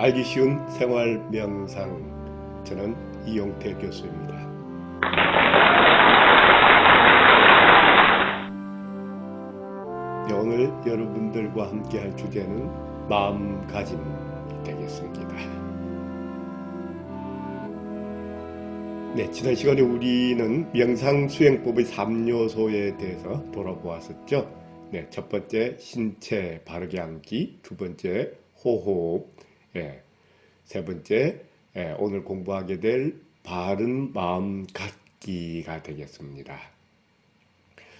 알기 쉬운 생활 명상 저는 이용태 교수입니다. 네, 오늘 여러분들과 함께 할 주제는 마음가짐이 되겠습니다. 네, 지난 시간에 우리는 명상 수행법의 3요소에 대해서 돌아보았었죠. 네, 첫 번째 신체 바르게 앉기, 두 번째 호흡, 예, 세 번째 예, 오늘 공부하게 될 바른 마음 갖기가 되겠습니다.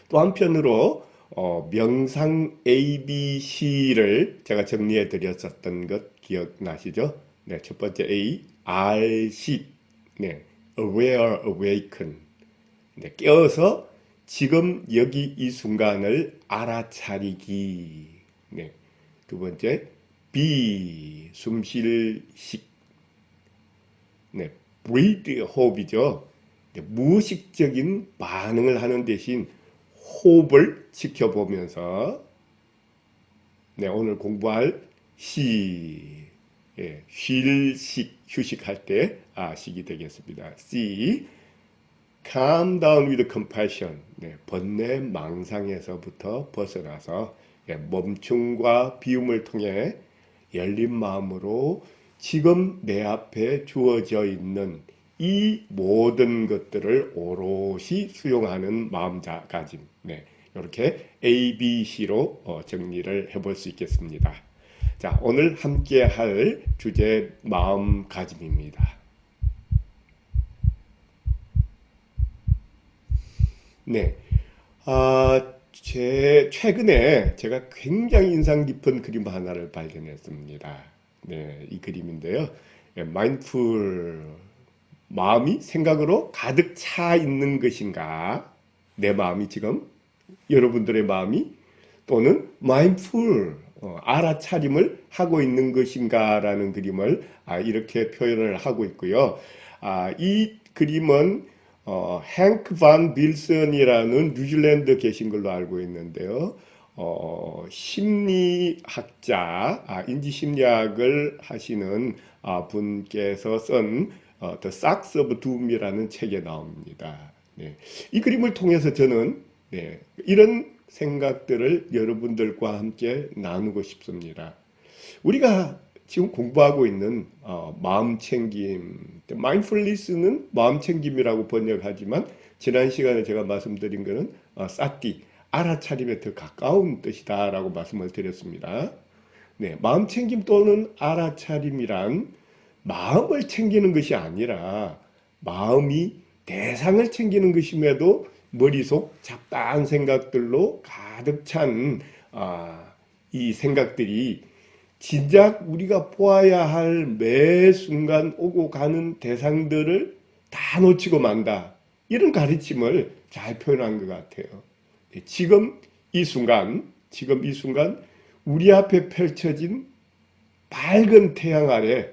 또 한편으로 어, 명상 ABC를 제가 정리해 드렸었던 것 기억나시죠? 네, 첫 번째 A, RC, 네, Aware, Awaken, 네, 깨어서 지금 여기 이 순간을 알아차리기, 네, 두 번째 B, 숨쉴 식, 네, breathe, 호흡이죠. 네, 무의식적인 반응을 하는 대신 호흡을 지켜보면서 네, 오늘 공부할 시, 예, 쉴식, 휴식할 때 아, 식이 되겠습니다. C, calm down with compassion. 네, 번뇌 망상에서부터 벗어나서 예, 멈춤과 비움을 통해 열린 마음으로 지금 내 앞에 주어져 있는 이 모든 것들을 오롯이 수용하는 마음가짐. 네, 이렇게 A, B, C로 어, 정리를 해볼 수 있겠습니다. 자, 오늘 함께 할 주제 마음가짐입니다. 네, 아, 제 최근에 제가 굉장히 인상 깊은 그림 하나를 발견했습니다. 네, 이 그림인데요. 마인풀 마음이 생각으로 가득 차 있는 것인가? 내 마음이 지금 여러분들의 마음이 또는 마인풀 어, 알아차림을 하고 있는 것인가라는 그림을 아, 이렇게 표현을 하고 있고요. 아, 이 그림은 어, 행크 반 빌슨이라는 뉴질랜드 계신 걸로 알고 있는데요. 어, 심리학자, 아, 인지심리학을 하시는 아, 분께서 쓴 어, The Sacks of Doom이라는 책에 나옵니다. 네. 이 그림을 통해서 저는 네, 이런 생각들을 여러분들과 함께 나누고 싶습니다. 우리가 지금 공부하고 있는 어, 마음 챙김, 마인풀리스는 마음 챙김이라고 번역하지만 지난 시간에 제가 말씀드린 것은 어, 사티, 알아차림에 더 가까운 뜻이다 라고 말씀을 드렸습니다. 네, 마음 챙김 또는 알아차림이란 마음을 챙기는 것이 아니라 마음이 대상을 챙기는 것임에도 머릿속 잡다한 생각들로 가득 찬, 아, 이 생각들이 진작 우리가 보아야 할 매 순간 오고 가는 대상들을 다 놓치고 만다. 이런 가르침을 잘 표현한 것 같아요. 네, 지금 이 순간, 지금 이 순간 우리 앞에 펼쳐진 밝은 태양 아래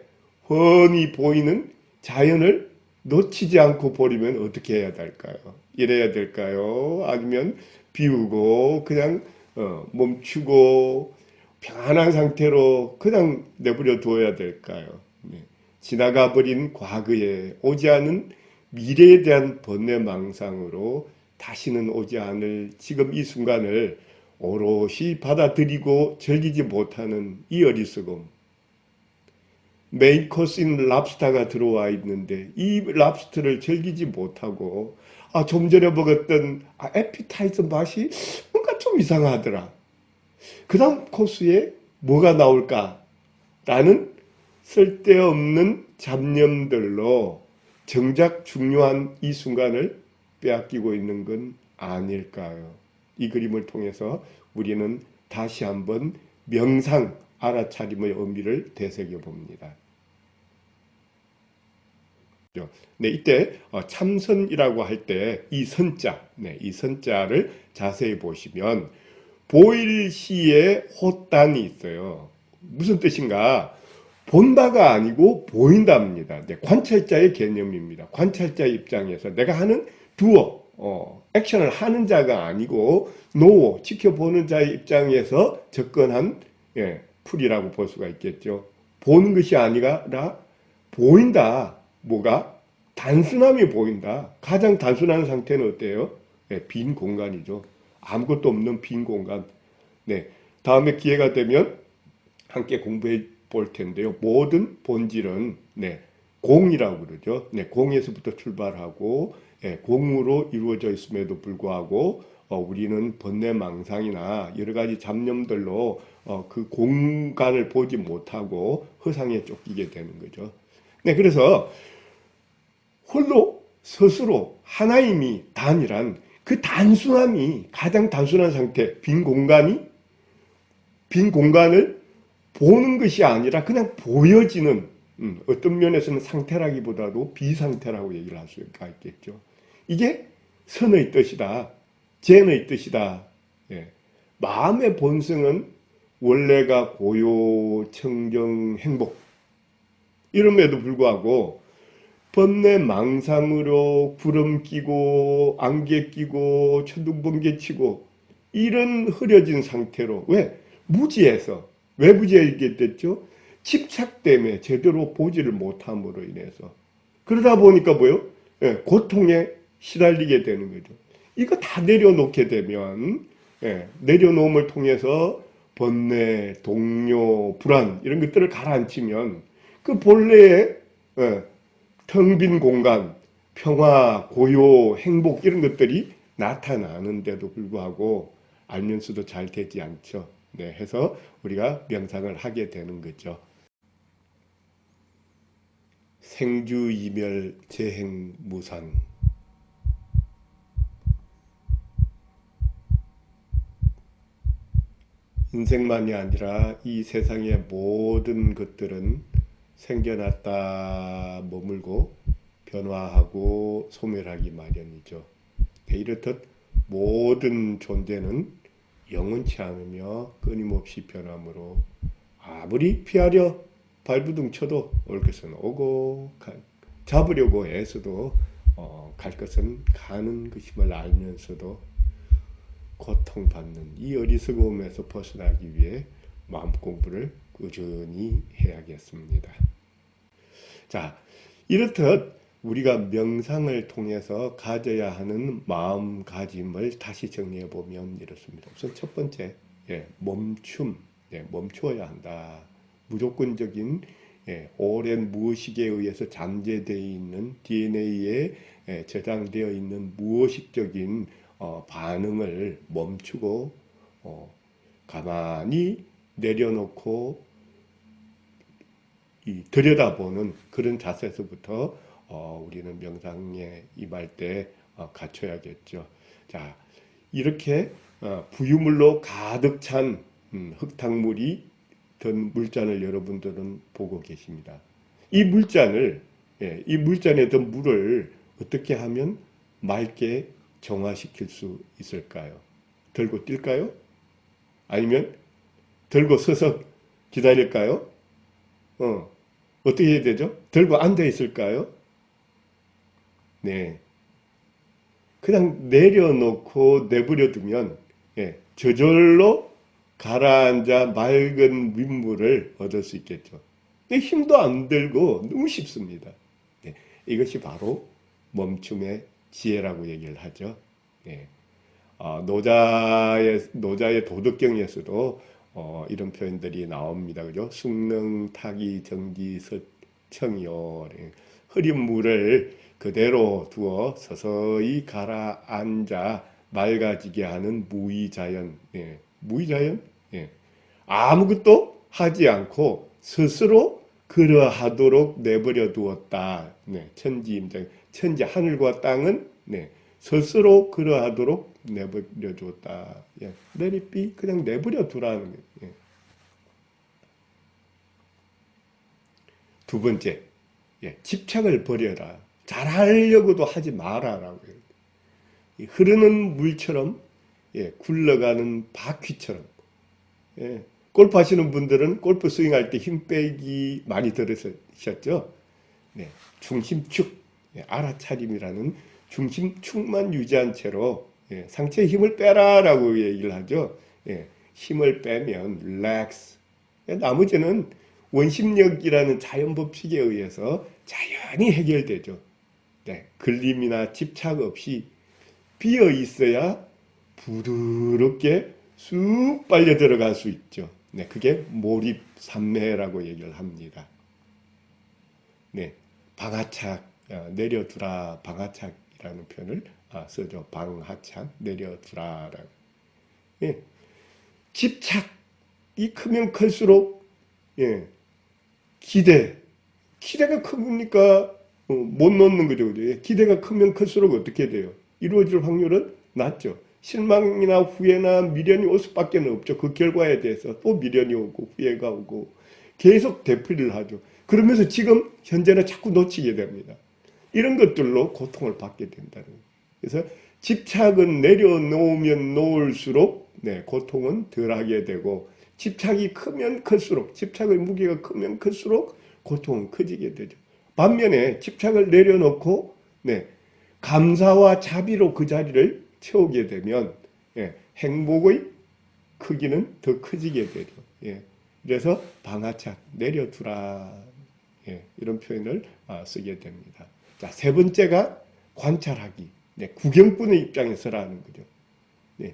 훤히 보이는 자연을 놓치지 않고 버리면 어떻게 해야 될까요? 이래야 될까요? 아니면 비우고 그냥 어, 멈추고 편안한 상태로 그냥 내버려 두어야 될까요? 네. 지나가 버린 과거에 오지 않은 미래에 대한 번뇌망상으로 다시는 오지 않을 지금 이 순간을 오롯이 받아들이고 즐기지 못하는 이 어리석음. 메인 코스인 랍스타가 들어와 있는데 이 랍스터를 즐기지 못하고 아, 좀 전에 먹었던 아, 에피타이저 맛이 뭔가 좀 이상하더라. 그 다음 코스에 뭐가 나올까? 라는 쓸데없는 잡념들로 정작 중요한 이 순간을 빼앗기고 있는 건 아닐까요? 이 그림을 통해서 우리는 다시 한번 명상, 알아차림의 의미를 되새겨 봅니다. 네, 이때 어, 참선이라고 할 때 이 선자, 네, 이 선자를 자세히 보시면 보일시에 호단이 있어요. 무슨 뜻인가? 본다가 아니고 보인답니다. 네, 관찰자의 개념입니다. 관찰자의 입장에서 내가 하는 두어, 어, 액션을 하는 자가 아니고 노 지켜보는 자의 입장에서 접근한 예, 풀이라고 볼 수가 있겠죠. 보는 것이 아니라 보인다. 뭐가? 단순함이 보인다. 가장 단순한 상태는 어때요? 네, 빈 공간이죠. 아무것도 없는 빈 공간. 네. 다음에 기회가 되면 함께 공부해 볼 텐데요. 모든 본질은 네, 공이라고 그러죠. 네, 공에서부터 출발하고 예, 공으로 이루어져 있음에도 불구하고 어, 우리는 번뇌망상이나 여러 가지 잡념들로 어, 그 공간을 보지 못하고 허상에 쫓기게 되는 거죠. 네, 그래서 홀로 스스로 하나님이 단이란 그 단순함이 가장 단순한 상태, 빈 공간이 빈 공간을 보는 것이 아니라 그냥 보여지는 음, 어떤 면에서는 상태라기보다도 비상태라고 얘기를 할 수가 있겠죠. 이게 선의 뜻이다. 젠의 뜻이다. 예. 마음의 본성은 원래가 고요, 청정, 행복. 이름에도 불구하고 번뇌 망상으로 구름 끼고 안개 끼고 천둥번개 치고 이런 흐려진 상태로 왜 무지해서 왜 무지하게 됐죠? 집착 때문에 제대로 보지를 못함으로 인해서 그러다 보니까 뭐요? 예, 고통에 시달리게 되는 거죠. 이거 다 내려놓게 되면 예, 내려놓음을 통해서 번뇌, 동요, 불안 이런 것들을 가라앉히면 그 본래의 예, 텅 빈 공간, 평화, 고요, 행복 이런 것들이 나타나는데도 불구하고 알면서도 잘 되지 않죠. 네, 해서 우리가 명상을 하게 되는 거죠. 생주 이멸 재행 무상 인생만이 아니라 이 세상의 모든 것들은 생겨났다 머물고 변화하고 소멸하기 마련이죠. 네, 이렇듯 모든 존재는 영원치 않으며 끊임없이 변함으로 아무리 피하려 발부둥 쳐도 올 것은 오고 잡으려고 애써도 어, 갈 것은 가는 것임을 알면서도 고통받는 이 어리석음에서 벗어나기 위해 마음 공부를 꾸준히 해야겠습니다. 자, 이렇듯 우리가 명상을 통해서 가져야 하는 마음가짐을 다시 정리해 보면 이렇습니다. 우선 첫 번째, 예, 멈춤, 예, 멈추어야 한다. 무조건적인 예, 오랜 무의식에 의해서 잠재되어 있는 DNA에 예, 저장되어 있는 무의식적인 어, 반응을 멈추고 어, 가만히 내려놓고 이 들여다보는 그런 자세에서부터 어, 우리는 명상에 임할 때 어, 갖춰야겠죠. 자, 이렇게 어, 부유물로 가득 찬 음, 흙탕물이 든 물잔을 여러분들은 보고 계십니다. 이 물잔을 예, 이 물잔에 든 물을 어떻게 하면 맑게 정화시킬 수 있을까요? 들고 뛸까요? 아니면 들고 서서 기다릴까요? 어, 어떻게 해야 되죠? 들고 앉아 있을까요? 네. 그냥 내려놓고 내버려 두면 예, 저절로 가라앉아 맑은 민물을 얻을 수 있겠죠. 힘도 안 들고 너무 쉽습니다. 네, 이것이 바로 멈춤의 지혜라고 얘기를 하죠. 네. 어, 노자의 노자의 도덕경에서도 어, 이런 표현들이 나옵니다. 그죠? 숙능, 타기, 정지, 서청이요. 네. 흐린 물을 그대로 두어 서서히 가라앉아 맑아지게 하는 무의자연. 예, 무의자연? 예. 아무것도 하지 않고 스스로 그러하도록 내버려 두었다. 네, 천지 임장. 천지 하늘과 땅은 네, 스스로 그러하도록 내버려 두었다. 예, let it. 그냥 내버려 두라는 거예요. 예. 두 번째, 예, 집착을 버려라. 잘하려고도 하지 마라라고 해요. 흐르는 물처럼 예, 굴러가는 바퀴처럼 예, 골프 하시는 분들은 골프 스윙할 때 힘 빼기 많이 들으셨죠? 네, 중심축, 예, 알아차림이라는 중심축만 유지한 채로 예, 상체에 힘을 빼라라고 얘기를 하죠. 예, 힘을 빼면 relax. 예, 나머지는 원심력이라는 자연 법칙에 의해서 자연히 해결되죠. 네, 걸림이나 집착 없이 비어 있어야 부드럽게 쑥 빨려 들어갈 수 있죠. 네, 그게 몰입 삼매라고 얘기를 합니다. 네, 방하착 어, 내려두라 방하착 이라는 표현을 아, 쓰죠. 방하착 내려두라라고. 예, 집착이 크면 클수록 예, 기대 기대가 크니까 어, 못 놓는 거죠. 그죠? 예, 기대가 크면 클수록 어떻게 돼요? 이루어질 확률은 낮죠. 실망이나 후회나 미련이 올 수밖에 없죠. 그 결과에 대해서 또 미련이 오고 후회가 오고 계속 되풀이를 하죠. 그러면서 지금 현재는 자꾸 놓치게 됩니다. 이런 것들로 고통을 받게 된다는 거예요. 그래서 집착은 내려놓으면 놓을수록 네, 고통은 덜하게 되고 집착이 크면 클수록 집착의 무게가 크면 클수록 고통은 커지게 되죠. 반면에 집착을 내려놓고 네, 감사와 자비로 그 자리를 채우게 되면 예, 행복의 크기는 더 커지게 되죠. 예, 그래서 방아착 내려두라 예, 이런 표현을 아, 쓰게 됩니다. 자, 세 번째가 관찰하기. 네, 구경꾼의 입장에서라는 거죠. 네,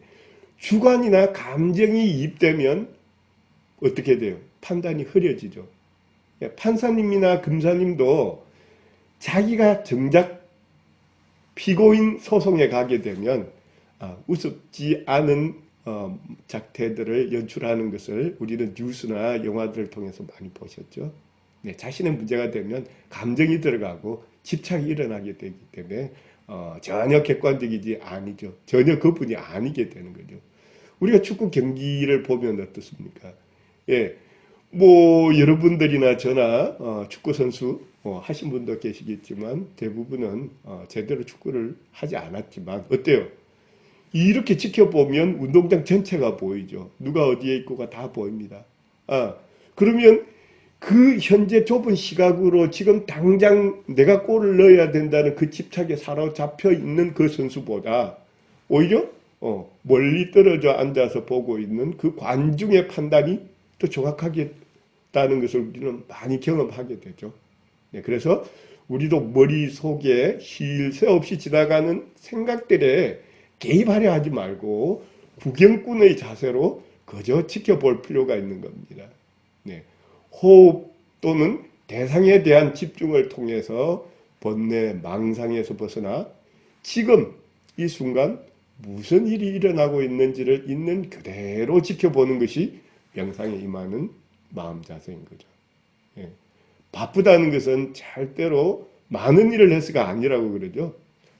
주관이나 감정이 이입되면 어떻게 돼요? 판단이 흐려지죠. 예, 판사님이나 금사님도 자기가 정작 피고인 소송에 가게 되면 아, 우습지 않은 어, 작태들을 연출하는 것을 우리는 뉴스나 영화들을 통해서 많이 보셨죠. 네, 자신의 문제가 되면 감정이 들어가고 집착이 일어나게 되기 때문에 어, 전혀 객관적이지 아니죠. 전혀 그분이 아니게 되는 거죠. 우리가 축구 경기를 보면 어떻습니까? 예, 뭐 여러분들이나 저나 어, 축구 선수 어, 하신 분도 계시겠지만 대부분은 어, 제대로 축구를 하지 않았지만 어때요? 이렇게 지켜보면 운동장 전체가 보이죠. 누가 어디에 있고가 다 보입니다. 아, 그러면 그 현재 좁은 시각으로 지금 당장 내가 골을 넣어야 된다는 그 집착에 사로잡혀 있는 그 선수보다 오히려 어, 멀리 떨어져 앉아서 보고 있는 그 관중의 판단이 더 정확하겠다는 것을 우리는 많이 경험하게 되죠. 네, 그래서 우리도 머릿속에 쉴새 없이 지나가는 생각들에 개입하려 하지 말고 구경꾼의 자세로 그저 지켜볼 필요가 있는 겁니다. 네. 호흡 또는 대상에 대한 집중을 통해서 번뇌, 망상에서 벗어나 지금 이 순간 무슨 일이 일어나고 있는지를 있는 그대로 지켜보는 것이 명상에 임하는 마음 자세인 거죠. 예. 바쁘다는 것은 절대로 많은 일을 해서가 아니라고 그러죠.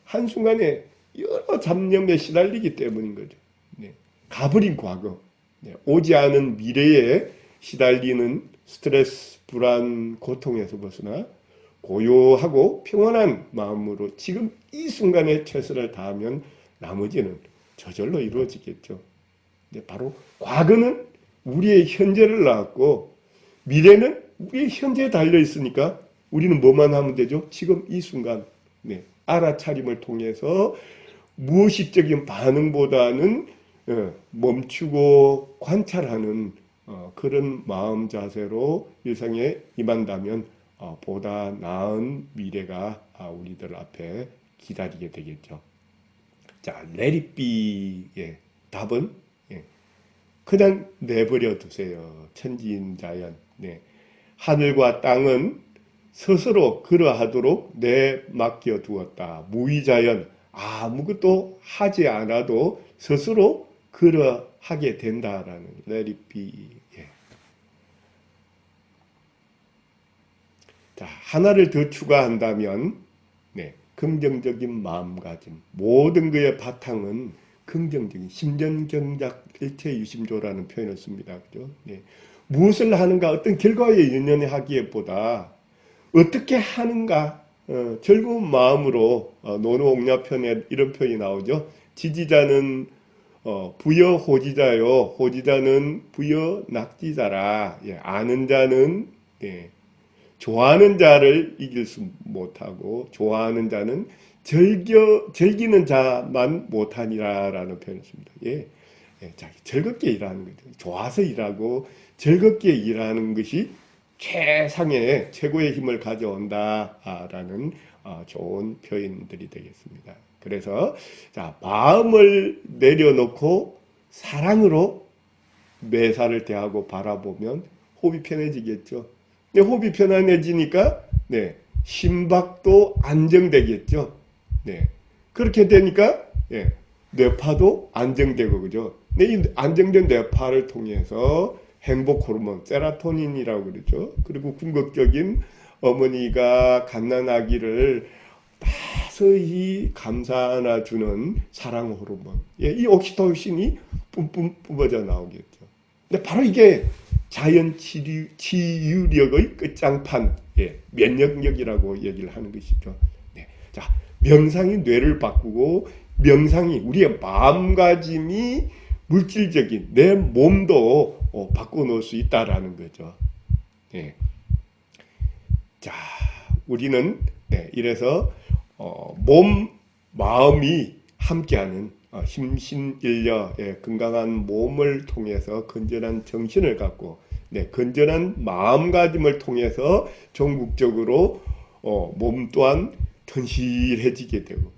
한순간에 여러 잡념에 시달리기 때문인 거죠. 네. 가버린 과거, 네. 오지 않은 미래에 시달리는 스트레스, 불안, 고통에서 벗어나 고요하고 평온한 마음으로 지금 이 순간에 최선을 다하면 나머지는 저절로 이루어지겠죠. 네, 바로 과거는 우리의 현재를 낳았고 미래는 우리의 현재에 달려 있으니까 우리는 뭐만 하면 되죠? 지금 이 순간 네, 알아차림을 통해서 무의식적인 반응보다는 어, 멈추고 관찰하는 어, 그런 마음 자세로 일상에 임한다면 어, 보다 나은 미래가 아, 우리들 앞에 기다리게 되겠죠. 자, 레리비의 답은 예, 그냥 내버려 두세요. 천지인자연. 네. 하늘과 땅은 스스로 그러하도록 내 맡겨 두었다. 무의자연 아무것도 하지 않아도 스스로 그러 하게 된다라는 be. 예. 자, 하나를 더 추가한다면 네, 긍정적인 마음가짐. 모든 것의 바탕은 긍정적인 심전경작 일체 유심조라는 표현을 씁니다. 그죠? 네. 무엇을 하는가 어떤 결과에 연연하기보다 어떻게 하는가 어, 즐거운 마음으로 어, 노노옥냐편에 이런 표현이 나오죠. 지지자는 어, 부여 호지자요. 호지자는 부여 낙지자라. 예, 아는 자는 예, 좋아하는 자를 이길 수 못하고 좋아하는 자는 즐겨 즐기는 자만 못하니라라는 표현을 씁니다. 예, 예, 자, 즐겁게 일하는 거죠. 좋아서 일하고 즐겁게 일하는 것이 최상의 최고의 힘을 가져온다라는 어, 좋은 표현들이 되겠습니다. 그래서 자 마음을 내려놓고 사랑으로 매사를 대하고 바라보면 호흡이 편해지겠죠. 근데 호흡이 편안해지니까 네 심박도 안정되겠죠. 네 그렇게 되니까 예, 뇌파도 안정되고 그죠. 근데 이 안정된 뇌파를 통해서 행복 호르몬 세라토닌이라고 그러죠. 그리고 궁극적인 어머니가 갓난아기를 따스히 감싸 주는 사랑 호르몬. 예, 이 옥시토신이 뿜뿜 뿜어져 나오겠죠. 근데 바로 이게 자연 치유, 치유력의 끝장판, 예, 면역력이라고 얘기를 하는 것이죠. 네. 자, 명상이 뇌를 바꾸고 명상이 우리의 마음가짐이 물질적인 내 몸도 어, 바꿔놓을 수 있다라는 거죠. 예. 자, 우리는 네, 이래서 어, 몸, 마음이 함께하는 어, 심신일려의 건강한 몸을 통해서 건전한 정신을 갖고 네, 건전한 마음가짐을 통해서 전국적으로 어, 몸 또한 튼실해지게 되고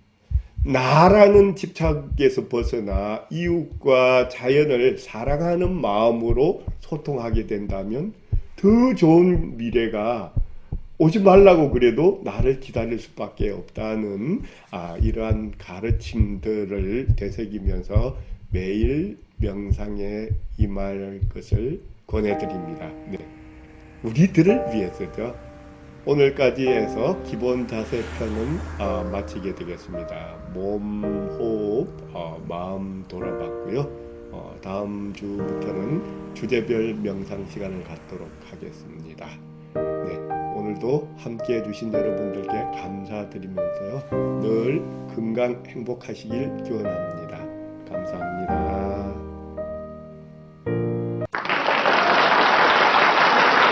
나라는 집착에서 벗어나 이웃과 자연을 사랑하는 마음으로 소통하게 된다면 더 좋은 미래가 오지 말라고 그래도 나를 기다릴 수밖에 없다는 아, 이러한 가르침들을 되새기면서 매일 명상에 임할 것을 권해드립니다. 네. 우리들을 위해서죠. 오늘까지 해서 기본 자세 편은 아, 마치게 되겠습니다. 몸, 호흡, 어, 마음 돌아봤고요. 어, 다음 주부터는 주제별 명상 시간을 갖도록 하겠습니다. 네, 오늘도 함께 해 주신 여러분들께 감사드리면서요. 늘 건강 행복하시길 기원합니다. 감사합니다.